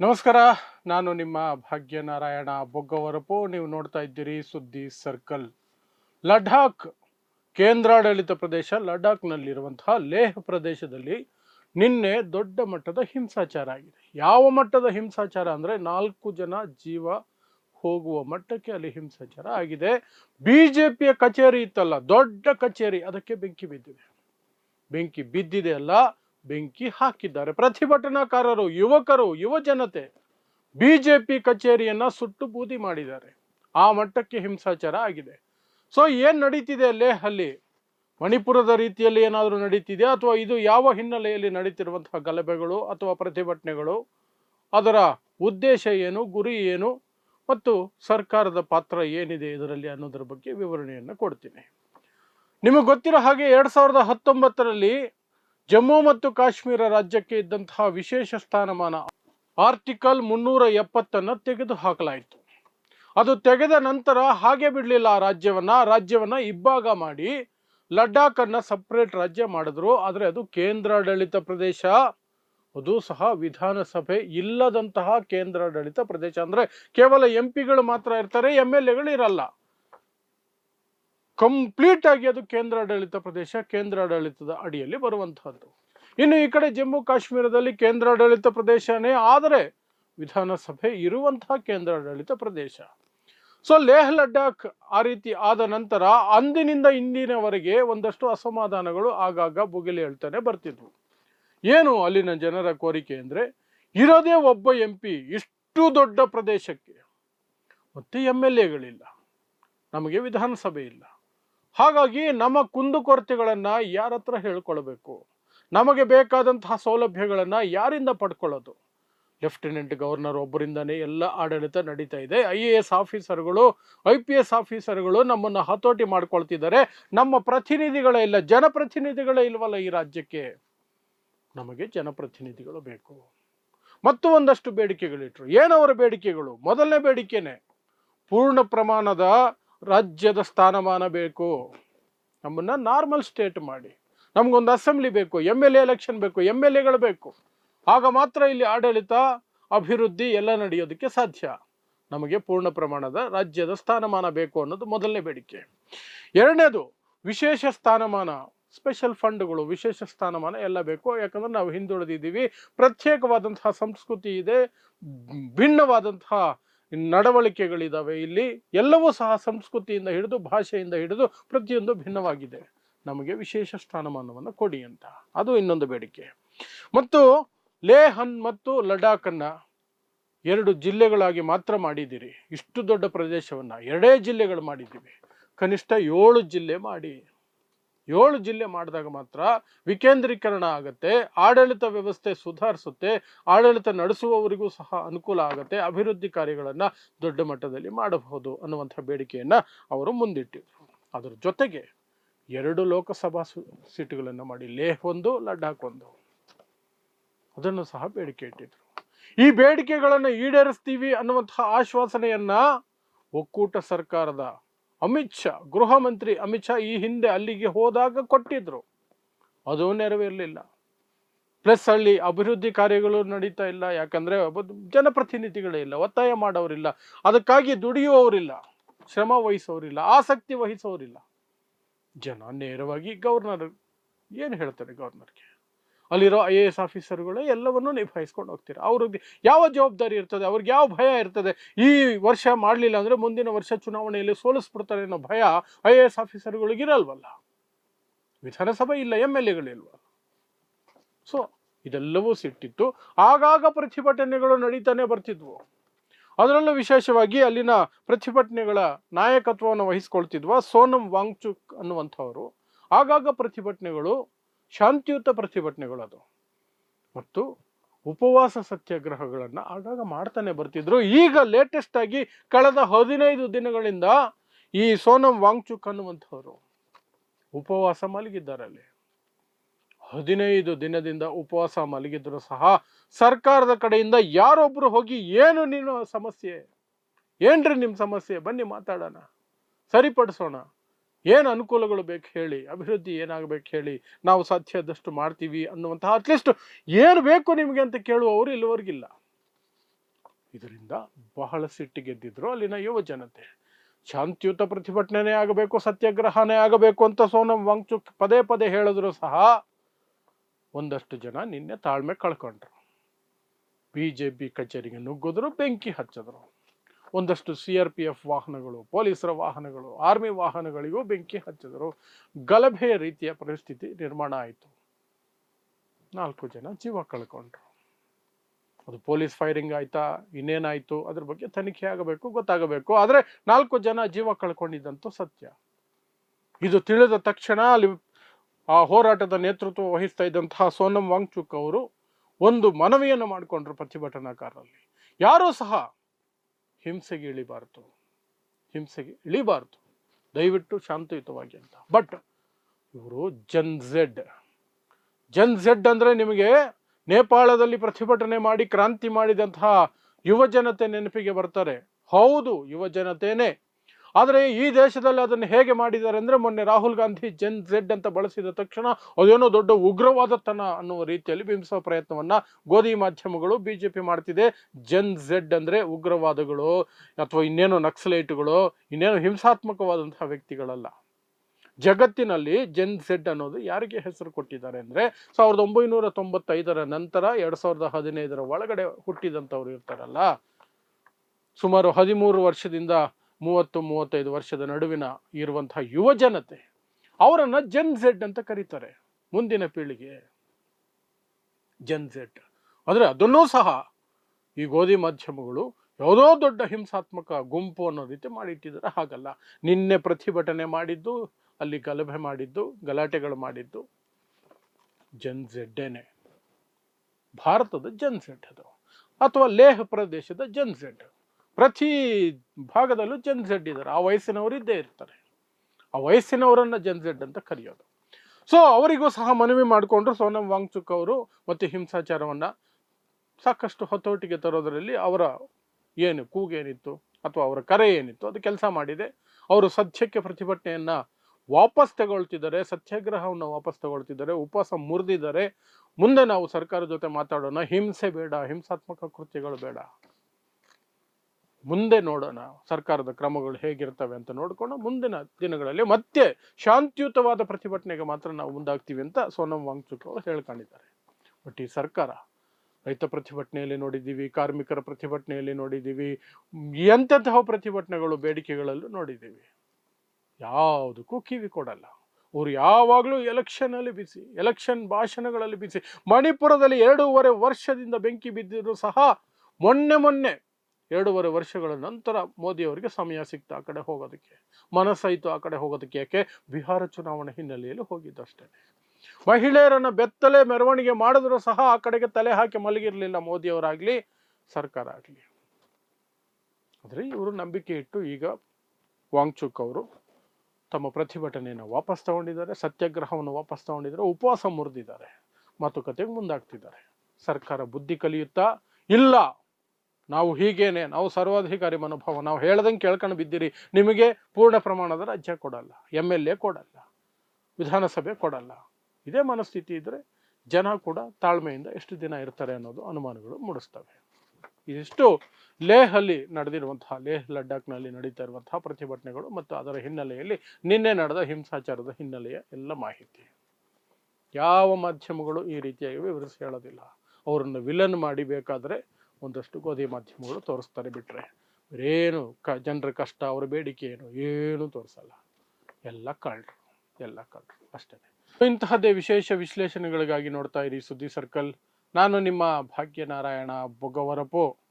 ನಮಸ್ಕಾರ, ನಾನು ನಿಮ್ಮ ಭಾಗ್ಯನಾರಾಯಣ ಬೊಗ್ಗವರಪು. ನೀವು ನೋಡ್ತಾ ಇದ್ದೀರಿ ಸುದ್ದಿ ಸರ್ಕಲ್. ಲಡಾಖ್, ಕೇಂದ್ರಾಡಳಿತ ಪ್ರದೇಶ, ಲಡಾಖ್ನಲ್ಲಿರುವಂತಹ ಲೇಹ್ ಪ್ರದೇಶದಲ್ಲಿ ನಿನ್ನೆ ದೊಡ್ಡ ಮಟ್ಟದ ಹಿಂಸಾಚಾರ ಆಗಿದೆ. ಯಾವ ಮಟ್ಟದ ಹಿಂಸಾಚಾರ ಅಂದರೆ ನಾಲ್ಕು ಜನ ಜೀವ ಹೋಗುವ ಮಟ್ಟಕ್ಕೆ ಅಲ್ಲಿ ಹಿಂಸಾಚಾರ ಆಗಿದೆ. ಬಿ ಜೆ ಪಿಯ ಕಚೇರಿ ಇತ್ತಲ್ಲ, ದೊಡ್ಡ ಕಚೇರಿ, ಅದಕ್ಕೆ ಬೆಂಕಿ ಬಿದ್ದಿದೆ. ಬೆಂಕಿ ಬಿದ್ದಿದೆ ಅಲ್ಲ ಬೆಂಕಿ ಹಾಕಿದ್ದಾರೆ. ಪ್ರತಿಭಟನಾಕಾರರು, ಯುವಕರು ಯುವ ಜನತೆ ಬಿಜೆಪಿ ಕಚೇರಿಯನ್ನ ಸುಟ್ಟು ಬೂದಿ ಮಾಡಿದ್ದಾರೆ. ಆ ಮಟ್ಟಕ್ಕೆ ಹಿಂಸಾಚಾರ ಆಗಿದೆ. ಸೊ ಏನ್ ನಡೀತಿದೆ ಲೇಹ್ ಅಲ್ಲಿ ಮಣಿಪುರದ ರೀತಿಯಲ್ಲಿ ಏನಾದರೂ ನಡೀತಿದೆಯಾ ಅಥವಾ ಇದು ಯಾವ ಹಿನ್ನೆಲೆಯಲ್ಲಿ ನಡೀತಿರುವಂತಹ ಗಲಭೆಗಳು ಅಥವಾ ಪ್ರತಿಭಟನೆಗಳು? ಅದರ ಉದ್ದೇಶ ಏನು? ಗುರಿ ಏನು? ಮತ್ತು ಸರ್ಕಾರದ ಪಾತ್ರ ಏನಿದೆ ಇದರಲ್ಲಿ ಅನ್ನೋದ್ರ ಬಗ್ಗೆ ವಿವರಣೆಯನ್ನು ಕೊಡ್ತೀನಿ. ನಿಮಗೆ ಗೊತ್ತಿರೋ ಹಾಗೆ ಎರಡು ಸಾವಿರದ ಹತ್ತೊಂಬತ್ತರಲ್ಲಿ ಜಮ್ಮು ಮತ್ತು ಕಾಶ್ಮೀರ ರಾಜ್ಯಕ್ಕೆ ಇದ್ದಂತಹ ವಿಶೇಷ ಸ್ಥಾನಮಾನ ಆರ್ಟಿಕಲ್ ಮುನ್ನೂರ ಎಪ್ಪತ್ತನ್ನು ತೆಗೆದು ಹಾಕಲಾಯಿತು ಅದು ತೆಗೆದ ನಂತರ ಹಾಗೆ ಬಿಡಲಿಲ್ಲ. ಆ ರಾಜ್ಯವನ್ನ ರಾಜ್ಯವನ್ನ ಇಬ್ಬಾಗ ಮಾಡಿ ಲಡಾಖ್ ಅನ್ನ ಸಪ್ರೇಟ್ ರಾಜ್ಯ ಮಾಡಿದ್ರು. ಆದರೆ ಅದು ಕೇಂದ್ರಾಡಳಿತ ಪ್ರದೇಶ. ಅದು ಸಹ ವಿಧಾನಸಭೆ ಇಲ್ಲದಂತಹ ಕೇಂದ್ರಾಡಳಿತ ಪ್ರದೇಶ. ಅಂದ್ರೆ ಕೇವಲ ಎಂ ಪಿಗಳು ಮಾತ್ರ ಇರ್ತಾರೆ ಎಂ ಎಲ್ ಎಗಳು ಇರಲ್ಲ. ಕಂಪ್ಲೀಟ್ ಆಗಿ ಅದು ಕೇಂದ್ರಾಡಳಿತ ಪ್ರದೇಶ, ಕೇಂದ್ರಾಡಳಿತದ ಅಡಿಯಲ್ಲಿ ಬರುವಂತಹದ್ದು. ಇನ್ನು ಈ ಕಡೆ ಜಮ್ಮು ಕಾಶ್ಮೀರದಲ್ಲಿ ಕೇಂದ್ರಾಡಳಿತ ಪ್ರದೇಶನೇ, ಆದರೆ ವಿಧಾನಸಭೆ ಇರುವಂತಹ ಕೇಂದ್ರಾಡಳಿತ ಪ್ರದೇಶ. ಸೊ ಲೇಹ್ ಲಡಾಖ್ ಆ ರೀತಿ ಆದ ನಂತರ ಅಂದಿನಿಂದ ಇಂದಿನವರೆಗೆ ಒಂದಷ್ಟು ಅಸಮಾಧಾನಗಳು ಆಗಾಗ ಬುಗಿಲಿ ಹೇಳ್ತಾನೆ ಬರ್ತಿದ್ವು. ಏನು ಅಲ್ಲಿನ ಜನರ ಕೋರಿಕೆ ಅಂದರೆ, ಇರೋದೇ ಒಬ್ಬ ಎಂ ಪಿ, ಇಷ್ಟು ದೊಡ್ಡ ಪ್ರದೇಶಕ್ಕೆ. ಮತ್ತೆ ಎಂ ಎಲ್ ಎಗಳಿಲ್ಲ ನಮಗೆ ವಿಧಾನಸಭೆ ಇಲ್ಲ. ಹಾಗಾಗಿ ನಮ್ಮ ಕುಂದುಕೊರತೆಗಳನ್ನು ಯಾರ ಹತ್ರ ಹೇಳ್ಕೊಳ್ಬೇಕು? ನಮಗೆ ಬೇಕಾದಂತಹ ಸೌಲಭ್ಯಗಳನ್ನು ಯಾರಿಂದ ಪಡ್ಕೊಳ್ಳೋದು? ಲೆಫ್ಟಿನೆಂಟ್ ಗವರ್ನರ್ ಒಬ್ಬರಿಂದನೇ ಎಲ್ಲ ಆಡಳಿತ ನಡೀತಾ ಇದೆ. ಐ ಎ ಎಸ್ ಆಫೀಸರ್ಗಳು, ಐ ಪಿ ಎಸ್ ಆಫೀಸರ್ಗಳು ನಮ್ಮನ್ನು ಹತೋಟಿ ಮಾಡ್ಕೊಳ್ತಿದ್ದಾರೆ. ನಮ್ಮ ಪ್ರತಿನಿಧಿಗಳೇ ಇಲ್ಲ, ಜನಪ್ರತಿನಿಧಿಗಳೇ ಇಲ್ವಲ್ಲ ಈ ರಾಜ್ಯಕ್ಕೆ? ನಮಗೆ ಜನಪ್ರತಿನಿಧಿಗಳು ಬೇಕು. ಮತ್ತು ಒಂದಷ್ಟು ಬೇಡಿಕೆಗಳಿಟ್ರು. ಏನವರ ಬೇಡಿಕೆಗಳು? ಮೊದಲನೇ ಬೇಡಿಕೆನೆ. ಪೂರ್ಣ ಪ್ರಮಾಣದ ರಾಜ್ಯದ ಸ್ಥಾನಮಾನ ಬೇಕು. ನಮ್ಮನ್ನ ನಾರ್ಮಲ್ ಸ್ಟೇಟ್ ಮಾಡಿ. ನಮಗೊಂದು ಅಸೆಂಬ್ಲಿ ಬೇಕು ಎಂ ಎಲ್ ಎ ಎಲೆಕ್ಷನ್ ಬೇಕು ಎಂ ಎಲ್ ಎಗಳು ಬೇಕು. ಆಗ ಮಾತ್ರ ಇಲ್ಲಿ ಆಡಳಿತ, ಅಭಿವೃದ್ಧಿ ಎಲ್ಲ ನಡೆಯೋದಕ್ಕೆ ಸಾಧ್ಯ. ನಮಗೆ ಪೂರ್ಣ ಪ್ರಮಾಣದ ರಾಜ್ಯದ ಸ್ಥಾನಮಾನ ಬೇಕು ಅನ್ನೋದು ಮೊದಲನೇ ಬೇಡಿಕೆ. ಎರಡನೇದು, ವಿಶೇಷ ಸ್ಥಾನಮಾನ. ಸ್ಪೆಷಲ್ ಫಂಡ್ಗಳು ವಿಶೇಷ ಸ್ಥಾನಮಾನ ಎಲ್ಲ ಬೇಕು. ಯಾಕಂದ್ರೆ ನಾವು ಹಿಂದುಳಿದಿದ್ದೀವಿ. ಪ್ರತ್ಯೇಕವಾದಂತಹ ಸಂಸ್ಕೃತಿ ಇದೆ. ಭಿನ್ನವಾದಂತಹ ನಡವಳಿಕೆಗಳಿದಾವೆ. ಇಲ್ಲಿ ಎಲ್ಲವೂ ಸಹ ಸಂಸ್ಕೃತಿಯಿಂದ ಹಿಡಿದು ಭಾಷೆಯಿಂದ ಹಿಡಿದು ಪ್ರತಿಯೊಂದು ಭಿನ್ನವಾಗಿದೆ. ನಮಗೆ ವಿಶೇಷ ಸ್ಥಾನಮಾನವನ್ನು ಕೊಡಿ ಅಂತ. ಅದು ಇನ್ನೊಂದು ಬೇಡಿಕೆ. ಮತ್ತು ಲೇಹನ್ ಮತ್ತು ಲಡಾಖನ್ನ ಎರಡು ಜಿಲ್ಲೆಗಳಾಗಿ ಮಾತ್ರ ಮಾಡಿದ್ದೀರಿ. ಇಷ್ಟು ದೊಡ್ಡ ಪ್ರದೇಶವನ್ನ ಎರಡೇ ಜಿಲ್ಲೆಗಳು ಮಾಡಿದ್ದೀವಿ. ಕನಿಷ್ಠ ಏಳು ಜಿಲ್ಲೆ ಮಾಡಿ. ಏಳು ಜಿಲ್ಲೆ ಮಾಡಿದಾಗ ಮಾತ್ರ ವಿಕೇಂದ್ರೀಕರಣ ಆಗುತ್ತೆ, ಆಡಳಿತ ವ್ಯವಸ್ಥೆ ಸುಧಾರಿಸುತ್ತೆ, ಆಡಳಿತ ನಡೆಸುವವರಿಗೂ ಸಹ ಅನುಕೂಲ ಆಗುತ್ತೆ, ಅಭಿವೃದ್ಧಿ ಕಾರ್ಯಗಳನ್ನು ದೊಡ್ಡ ಮಟ್ಟದಲ್ಲಿ ಮಾಡಬಹುದು ಅನ್ನುವಂಥ ಬೇಡಿಕೆಯನ್ನು ಅವರು ಮುಂದಿಟ್ಟಿದ್ರು. ಅದರ ಜೊತೆಗೆ ಎರಡು ಲೋಕಸಭಾ ಸೀಟುಗಳನ್ನು ಮಾಡಿ ಲೇಹ್ ಒಂದು ಲಡಾಖ್ ಒಂದು ಅದನ್ನು ಸಹ ಬೇಡಿಕೆ ಇಟ್ಟಿದ್ರು. ಈ ಬೇಡಿಕೆಗಳನ್ನು ಈಡೇರಿಸ್ತೀವಿ ಅನ್ನುವಂತಹ ಆಶ್ವಾಸನೆಯನ್ನ ಒಕ್ಕೂಟ ಸರ್ಕಾರದ ಅಮಿತ್ ಶಾ, ಗೃಹ ಮಂತ್ರಿ ಅಮಿತ್ ಶಾ ಈ ಹಿಂದೆ ಅಲ್ಲಿಗೆ ಹೋದಾಗ ಕೊಟ್ಟಿದ್ರು. ಅದು ನೆರವೇರಲಿಲ್ಲ. ಪ್ಲಸ್ ಅಲ್ಲಿ ಅಭಿವೃದ್ಧಿ ಕಾರ್ಯಗಳು ನಡೀತಾ ಇಲ್ಲ. ಯಾಕಂದ್ರೆ ಜನಪ್ರತಿನಿಧಿಗಳೇ ಇಲ್ಲ, ಒತ್ತಾಯ ಮಾಡೋರಿಲ್ಲ, ಅದಕ್ಕಾಗಿ ದುಡಿಯುವವರಿಲ್ಲ, ಶ್ರಮ ವಹಿಸೋರಿಲ್ಲ, ಆಸಕ್ತಿ ವಹಿಸೋರಿಲ್ಲ. ಜನ ನೇರವಾಗಿ ಗವರ್ನರ್ ಏನು ಹೇಳ್ತಾರೆ ಗವರ್ನರ್ಗೆ ಅಲ್ಲಿರೋ ಐ ಎ ಎಸ್ ಆಫೀಸರ್ಗಳು ಎಲ್ಲವನ್ನೂ ನಿಭಾಯಿಸ್ಕೊಂಡು ಹೋಗ್ತೀರಾ? ಅವ್ರಿಗೆ ಯಾವ ಜವಾಬ್ದಾರಿ ಇರ್ತದೆ? ಅವ್ರಿಗೆ ಯಾವ ಭಯ ಇರ್ತದೆ? ಈ ವರ್ಷ ಮಾಡಲಿಲ್ಲ ಅಂದರೆ ಮುಂದಿನ ವರ್ಷ ಚುನಾವಣೆಯಲ್ಲಿ ಸೋಲಿಸ್ಬಿಡ್ತಾರೆ ಅನ್ನೋ ಭಯ ಐ ಎ ಎಸ್ ಆಫೀಸರ್ಗಳಿಗಿರಲ್ವಲ್ಲ ವಿಧಾನಸಭೆ ಇಲ್ಲ ಎಂ ಎಲ್ ಎಗಳಿಲ್ವ ಸೊ ಇದೆಲ್ಲವೂ ಸಿಟ್ಟಿತ್ತು. ಆಗಾಗ ಪ್ರತಿಭಟನೆಗಳು ನಡೀತಾನೆ ಬರ್ತಿದ್ವು. ಅದರಲ್ಲೂ ವಿಶೇಷವಾಗಿ ಅಲ್ಲಿನ ಪ್ರತಿಭಟನೆಗಳ ನಾಯಕತ್ವವನ್ನು ವಹಿಸ್ಕೊಳ್ತಿದ್ವ ಸೋನಂ ವಾಂಗ್ಚುಕ್ ಅನ್ನುವಂಥವರು. ಆಗಾಗ ಪ್ರತಿಭಟನೆಗಳು ಶಾಂತಿಯುತ ಪ್ರತಿಭಟನೆಗಳು ಅದು. ಮತ್ತು ಉಪವಾಸ ಸತ್ಯಾಗ್ರಹಗಳನ್ನು ಆಗಾಗ ಮಾಡ್ತಾನೆ ಬರ್ತಿದ್ರು. ಈಗ ಲೇಟೆಸ್ಟ್ ಆಗಿ ಕಳೆದ ಹದಿನೈದು ದಿನಗಳಿಂದ ಈ ಸೋನಂ ವಾಂಗ್ಚುಕ್ ಅನ್ನುವಂಥವರು ಉಪವಾಸ ಮಲಗಿದ್ದಾರೆ ಅಲ್ಲಿ. ಹದಿನೈದು ದಿನದಿಂದ ಉಪವಾಸ ಮಲಗಿದ್ರು ಸಹ ಸರ್ಕಾರದ ಕಡೆಯಿಂದ ಯಾರೊಬ್ರು ಹೋಗಿ ಏನು ನೀನು ಸಮಸ್ಯೆ? ಏನ್ರಿ ನಿಮ್ಮ ಸಮಸ್ಯೆ? ಬನ್ನಿ ಮಾತಾಡೋಣ. ಸರಿಪಡಿಸೋಣ. ಏನು ಅನುಕೂಲಗಳು ಬೇಕು ಹೇಳಿ, ಅಭಿವೃದ್ಧಿ ಏನಾಗಬೇಕು ಹೇಳಿ ನಾವು ಸಾಧ್ಯ ಆದಷ್ಟು ಮಾಡ್ತೀವಿ ಅನ್ನುವಂತಹ ಅಟ್ಲೀಸ್ಟ್ ಏನು ಬೇಕು ನಿಮಗೆ ಅಂತ ಕೇಳುವವರು ಇಲ್ಲಿವರೆಗಿಲ್ಲ. ಇದರಿಂದ ಬಹಳ ಸಿಟ್ಟಿಗೆದ್ದಿದ್ರು ಅಲ್ಲಿನ ಯುವ ಜನತೆ. ಶಾಂತಿಯುತ ಪ್ರತಿಭಟನೆ ಆಗಬೇಕು, ಸತ್ಯಾಗ್ರಹನೇ ಆಗಬೇಕು ಅಂತ ಸೋನಂ ವಾಂಗ್ಚುಕ್ ಪದೇ ಪದೇ ಹೇಳಿದ್ರು ಸಹ ಒಂದಷ್ಟು ಜನ ನಿನ್ನೆ ತಾಳ್ಮೆ ಕಳ್ಕೊಂಡ್ರು. ಬಿಜೆಪಿ ಕಚೇರಿಗೆ ನುಗ್ಗಿದ್ರು, ಬೆಂಕಿ ಹಚ್ಚಿದ್ರು. ಒಂದಷ್ಟು ಸಿ ಆರ್ ಪಿ ಎಫ್ ವಾಹನಗಳು, ಪೊಲೀಸರ ವಾಹನಗಳು, ಆರ್ಮಿ ವಾಹನಗಳಿಗೂ ಬೆಂಕಿ ಹಚ್ಚಿದರು. ಗಲಭೆಯ ರೀತಿಯ ಪರಿಸ್ಥಿತಿ ನಿರ್ಮಾಣ ಆಯಿತು. ನಾಲ್ಕು ಜನ ಜೀವ ಕಳ್ಕೊಂಡ್ರು. ಅದು ಪೊಲೀಸ್ ಫೈರಿಂಗ್ ಆಯ್ತಾ, ಇನ್ನೇನಾಯ್ತು, ಅದ್ರ ಬಗ್ಗೆ ತನಿಖೆ ಆಗಬೇಕು, ಗೊತ್ತಾಗಬೇಕು. ಆದರೆ ನಾಲ್ಕು ಜನ ಜೀವ ಕಳ್ಕೊಂಡಿದ್ದಂತೂ ಸತ್ಯ. ಇದು ತಿಳಿದ ತಕ್ಷಣ ಅಲ್ಲಿ ಆ ಹೋರಾಟದ ನೇತೃತ್ವ ವಹಿಸ್ತಾ ಇದ್ದಂತಹ ಸೋನಂ ವಾಂಗ್ಚುಕ್ ಅವರು ಒಂದು ಮನವಿಯನ್ನು ಮಾಡಿಕೊಂಡ್ರು ಪ್ರತಿಭಟನಾಕಾರರಲ್ಲಿ. ಯಾರೂ ಸಹ ಹಿಂಸೆಗೆ ಇಳಿಬಾರ್ದು. ಹಿಂಸೆಗೆ ಇಳಿಬಾರ್ದು. ದಯವಿಟ್ಟು ಶಾಂತಿಯುತವಾಗಿ ಅಂತ. ಬಟ್ ಇವರು ಜನ್ ಝೆಡ್ ಜನ್ ಝೆಡ್ ಅಂದ್ರೆ ನಿಮಗೆ ನೇಪಾಳದಲ್ಲಿ ಪ್ರತಿಭಟನೆ ಮಾಡಿ ಕ್ರಾಂತಿ ಮಾಡಿದಂತಹ ಯುವ ಜನತೆ ನೆನಪಿಗೆ ಬರ್ತಾರೆ ಹೌದು ಯುವ ಜನತೆನೇ ಆದರೆ ಈ ದೇಶದಲ್ಲಿ ಅದನ್ನು ಹೇಗೆ ಮಾಡಿದ್ದಾರೆ ಅಂದರೆ ಮೊನ್ನೆ ರಾಹುಲ್ ಗಾಂಧಿ ಜೆನ್ ಝೆಡ್ ಅಂತ ಬಳಸಿದ ತಕ್ಷಣ ಅದೇನೋ ದೊಡ್ಡ ಉಗ್ರವಾದತನ ಅನ್ನುವ ರೀತಿಯಲ್ಲಿ ಬಿಂಬಿಸುವ ಪ್ರಯತ್ನವನ್ನ ಗೋಧಿ ಮಾಧ್ಯಮಗಳು ಬಿಜೆಪಿ ಮಾಡ್ತಿದೆ. ಜೆನ್ ಝೆಡ್ ಅಂದರೆ ಉಗ್ರವಾದಗಳು ಅಥವಾ ಇನ್ನೇನು ನಕ್ಸಲೈಟ್ಗಳು, ಇನ್ನೇನು ಹಿಂಸಾತ್ಮಕವಾದಂತಹ ವ್ಯಕ್ತಿಗಳಲ್ಲ. ಜಗತ್ತಿನಲ್ಲಿ ಜೆನ್ ಝೆಡ್ ಅನ್ನೋದು ಯಾರಿಗೆ ಹೆಸರು ಕೊಟ್ಟಿದ್ದಾರೆ ಅಂದರೆ ಸಾವಿರದ ಒಂಬೈನೂರ ತೊಂಬತ್ತೈದರ ನಂತರ ಎರಡು ಸಾವಿರದ ಹದಿನೈದರ ಒಳಗಡೆ ಹುಟ್ಟಿದಂಥವ್ರು ಇರ್ತಾರಲ್ಲ. ಸುಮಾರು ಹದಿಮೂರು ವರ್ಷದಿಂದ ಮೂವತ್ತು, ಮೂವತ್ತೈದು ವರ್ಷದ ನಡುವಿನ ಇರುವಂತಹ ಯುವ ಜನತೆ ಅವರನ್ನು ಜನ್ ಝೆಡ್ ಅಂತ ಕರೀತಾರೆ ಮುಂದಿನ ಪೀಳಿಗೆ. ಜನ್ ಝೆಡ್ ಆದರೆ ಅದನ್ನೂ ಸಹ ಈ ಗೋಧಿ ಮಾಧ್ಯಮಗಳು ಯಾವುದೋ ದೊಡ್ಡ ಹಿಂಸಾತ್ಮಕ ಗುಂಪು ಅನ್ನೋ ರೀತಿ ಮಾಡಿಟ್ಟಿದ್ದಾರೆ. ಹಾಗಲ್ಲ. ನಿನ್ನೆ ಪ್ರತಿಭಟನೆ ಮಾಡಿದ್ದು, ಅಲ್ಲಿ ಗಲಭೆ ಮಾಡಿದ್ದು, ಗಲಾಟೆಗಳು ಮಾಡಿದ್ದು ಜನ್ ಝೆಡ್ಡೇನೆ ಭಾರತದ ಜನ್ ಝೆಡ್ ಅದು. ಅಥವಾ ಲೇಹ್ ಪ್ರದೇಶದ ಜನ್ ಝೆಡ್ ಪ್ರತಿ ಭಾಗದಲ್ಲೂ ಜನ್ ಝೆಡ್ ಇದ್ದಾರೆ. ಆ ವಯಸ್ಸಿನವರು ಇದ್ದೇ ಇರ್ತಾರೆ. ಆ ವಯಸ್ಸಿನವರನ್ನ ಜನ್ ಝೆಡ್ ಅಂತ ಕರೆಯೋದು. ಸೊ ಅವರಿಗೂ ಸಹ ಮನವಿ ಮಾಡಿಕೊಂಡ್ರು ಸೋನಂ ವಾಂಗ್ಚುಕ್ ಅವರು ಮತ್ತು ಹಿಂಸಾಚಾರವನ್ನ ಸಾಕಷ್ಟು ಹತೋಟಿಗೆ ತರೋದರಲ್ಲಿ ಅವರ ಏನು ಕೂಗೇನಿತ್ತು ಅಥವಾ ಅವರ ಕರೆ ಏನಿತ್ತು ಅದು ಕೆಲಸ ಮಾಡಿದೆ. ಅವರು ಸದ್ಯಕ್ಕೆ ಪ್ರತಿಭಟನೆಯನ್ನ ವಾಪಸ್ ತಗೊಳ್ತಿದ್ದಾರೆ, ಸತ್ಯಾಗ್ರಹವನ್ನು ವಾಪಸ್ ತಗೊಳ್ತಿದ್ದಾರೆ, ಉಪವಾಸ ಮುರಿದಿದ್ದಾರೆ. ಮುಂದೆ ನಾವು ಸರ್ಕಾರದ ಜೊತೆ ಮಾತಾಡೋಣ. ಹಿಂಸೆ ಬೇಡ, ಹಿಂಸಾತ್ಮಕ ಕೃತ್ಯಗಳು ಬೇಡ. ಮುಂದೆ ನೋಡೋಣ ಸರ್ಕಾರದ ಕ್ರಮಗಳು ಹೇಗಿರ್ತವೆ ಅಂತ ನೋಡ್ಕೊಂಡು ಮುಂದಿನ ದಿನಗಳಲ್ಲಿ ಮತ್ತೆ ಶಾಂತಿಯುತವಾದ ಪ್ರತಿಭಟನೆಗೆ ಮಾತ್ರ ನಾವು ಮುಂದಾಗ್ತೀವಿ ಅಂತ ಸೋನಂ ವಾಂಗ್ಚುಕ್ ಅವರು ಹೇಳ್ಕೊಂಡಿದ್ದಾರೆ. ಬಟ್ ಈ ಸರ್ಕಾರ ರೈತ ಪ್ರತಿಭಟನೆಯಲ್ಲಿ ನೋಡಿದ್ದೀವಿ, ಕಾರ್ಮಿಕರ ಪ್ರತಿಭಟನೆಯಲ್ಲಿ ನೋಡಿದ್ದೀವಿ, ಎಂತೆಂತಹ ಪ್ರತಿಭಟನೆಗಳು ಬೇಡಿಕೆಗಳಲ್ಲೂ ನೋಡಿದ್ದೀವಿ. ಯಾವುದಕ್ಕೂ ಕಿವಿ ಕೊಡಲ್ಲ. ಅವರು ಯಾವಾಗಲೂ ಎಲೆಕ್ಷನಲ್ಲಿ ಬಿಸಿ, ಎಲೆಕ್ಷನ್ ಭಾಷಣಗಳಲ್ಲಿ ಬಿಸಿ. ಮಣಿಪುರದಲ್ಲಿ ಎರಡೂವರೆ ವರ್ಷದಿಂದ ಬೆಂಕಿ ಬಿದ್ದಿದ್ರು ಸಹ ಮೊನ್ನೆ ಮೊನ್ನೆ ಎರಡೂವರೆ ವರ್ಷಗಳ ನಂತರ ಮೋದಿಯವರಿಗೆ ಸಮಯ ಸಿಕ್ತು ಆ ಕಡೆ ಹೋಗೋದಕ್ಕೆ. ಮನಸ್ಸಾಯಿತು ಆ ಕಡೆ ಹೋಗೋದಕ್ಕೆ. ಯಾಕೆ? ಬಿಹಾರ ಚುನಾವಣೆ ಹಿನ್ನೆಲೆಯಲ್ಲಿ ಹೋಗಿದ್ದಷ್ಟೇ. ಮಹಿಳೆಯರನ್ನು ಬೆತ್ತಲೆ ಮೆರವಣಿಗೆ ಮಾಡಿದ್ರು ಸಹ ಆ ಕಡೆಗೆ ತಲೆ ಹಾಕಿ ಮಲಗಿರಲಿಲ್ಲ ಮೋದಿಯವರಾಗಲಿ, ಸರ್ಕಾರ ಆಗಲಿ. ಆದರೆ ಇವರು ನಂಬಿಕೆ ಇಟ್ಟು ಈಗ ವಾಂಗ್ಚುಕ್ ಅವರು ತಮ್ಮ ಪ್ರತಿಭಟನೆಯನ್ನು ವಾಪಸ್ ತಗೊಂಡಿದ್ದಾರೆ, ಸತ್ಯಾಗ್ರಹವನ್ನು ವಾಪಸ್ ತಗೊಂಡಿದ್ದಾರೆ, ಉಪವಾಸ ಮುರಿದಿದ್ದಾರೆ, ಮಾತುಕತೆಗೆ ಮುಂದಾಗ್ತಿದ್ದಾರೆ. ಸರ್ಕಾರ ಬುದ್ಧಿ ಕಲಿಯುತ್ತಾ? ಇಲ್ಲ. ನಾವು ಹೀಗೇನೆ, ನಾವು ಸರ್ವಾಧಿಕಾರಿ ಮನೋಭಾವ, ನಾವು ಹೇಳ್ದಂಗೆ ಕೇಳ್ಕೊಂಡು ಬಿದ್ದೀರಿ, ನಿಮಗೆ ಪೂರ್ಣ ಪ್ರಮಾಣದ ರಾಜ್ಯ ಕೊಡಲ್ಲ ಎಂ ಎಲ್ ಎ ಕೊಡಲ್ಲ, ವಿಧಾನಸಭೆ ಕೊಡಲ್ಲ. ಇದೇ ಮನಸ್ಥಿತಿ ಇದ್ದರೆ ಜನ ಕೂಡ ತಾಳ್ಮೆಯಿಂದ ಎಷ್ಟು ದಿನ ಇರ್ತಾರೆ ಅನ್ನೋದು ಅನುಮಾನಗಳು ಮೂಡಿಸ್ತವೆ. ಇದಿಷ್ಟು ಲೇಹಲ್ಲಿ ನಡೆದಿರುವಂತಹ, ಲೇಹ್ ಲಡಾಖ್ನಲ್ಲಿ ನಡೀತಾ ಇರುವಂತಹ ಪ್ರತಿಭಟನೆಗಳು ಮತ್ತು ಅದರ ಹಿನ್ನೆಲೆಯಲ್ಲಿ ನಿನ್ನೆ ನಡೆದ ಹಿಂಸಾಚಾರದ ಹಿನ್ನೆಲೆಯ ಎಲ್ಲ ಮಾಹಿತಿ. ಯಾವ ಮಾಧ್ಯಮಗಳು ಈ ರೀತಿಯಾಗಿ ವಿವರಿಸಿ ಹೇಳೋದಿಲ್ಲ. ಅವರನ್ನು ವಿಲನ್ ಮಾಡಿ ಬೇಕಾದ್ರೆ ಒಂದಷ್ಟು ಗೋಧಿ ಮಾಧ್ಯಮಗಳು ತೋರಿಸ್ತಾರೆ ಬಿಟ್ಟರೆ ಬೇರೇನು ಕ, ಜನರ ಕಷ್ಟ, ಅವರ ಬೇಡಿಕೆ ಏನು ಏನು ತೋರಿಸಲ್ಲ. ಎಲ್ಲ ಕಳ್ಳರು ಎಲ್ಲ ಕಳ್ಳರು ಅಷ್ಟೇ. ಇಂತಹದ್ದೇ ವಿಶೇಷ ವಿಶ್ಲೇಷಣೆಗಳಿಗಾಗಿ ನೋಡ್ತಾ ಇರಿ ಸುದ್ದಿ ಸರ್ಕಲ್. ನಾನು ನಿಮ್ಮ ಭಾಗ್ಯನಾರಾಯಣ ಬೊಗವರಪು.